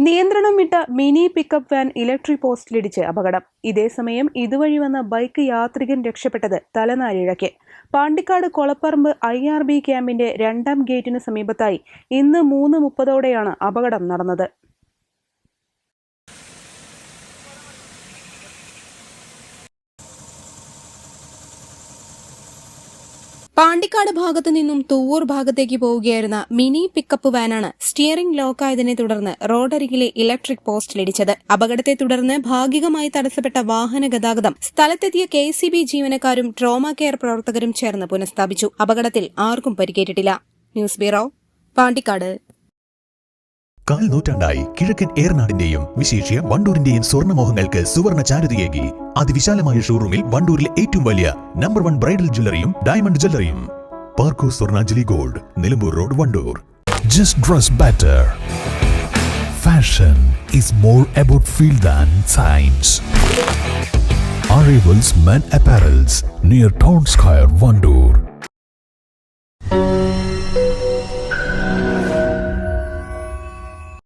നിയന്ത്രണം വിട്ട mini pickup van electric പോസ്റ്റിലിടിച്ച് അപകടം. ഇതേസമയം ഇതുവഴി വന്ന ബൈക്ക് യാത്രികൻ രക്ഷപ്പെട്ടത് തലനാരിഴയ്ക്ക്. Pandikkad Kolapparamba I R B ക്യാമ്പിന്റെ രണ്ടാം ഗേറ്റിന് സമീപത്തായി ഇന്ന് മൂന്ന് മുപ്പതോടെയാണ് അപകടം നടന്നത്. പാണ്ടിക്കാട് ഭാഗത്തു നിന്നും തൂവൂർ ഭാഗത്തേക്ക് പോവുകയായിരുന്ന മിനി പിക്കപ്പ് വാനാണ് സ്റ്റിയറിംഗ് ലോക്കായതിനെ തുടർന്ന് റോഡരികിലെ ഇലക്ട്രിക് പോസ്റ്റിലിടിച്ചത് അപകടത്തെ തുടർന്ന് ഭാഗികമായി തടസ്സപ്പെട്ട വാഹന ഗതാഗതം സ്ഥലത്തെത്തിയ കെ ജീവനക്കാരും ട്രോമ കെയർ പ്രവർത്തകരും ചേർന്ന് പുനഃസ്ഥാപിച്ചു. അപകടത്തിൽ ആർക്കും പരിക്കേറ്റിട്ടില്ല. News bureau Pandikkad. കാൽ നൂറ്റാണ്ടായി കിഴക്കൻ ഏറനാടിന്റെയും വിശേഷ്യ വണ്ടൂരിന്റെയും സ്വർണമോഹങ്ങൾക്ക് സുവർണ ചാരുതയേകി. അതിവിശാലമായ ഷോറൂമിൽ വണ്ടൂരിലെ ഏറ്റവും വലിയ നമ്പർ വൺ ബ്രൈഡൽ ജ്വല്ലറിയും diamond ജ്വല്ലറിയും Parco Swarnanjali gold Nilambur road Wandoor Just dress better. Fashion is more about feel than science. Arrivals Men Apparels near Town Square, Vandoor.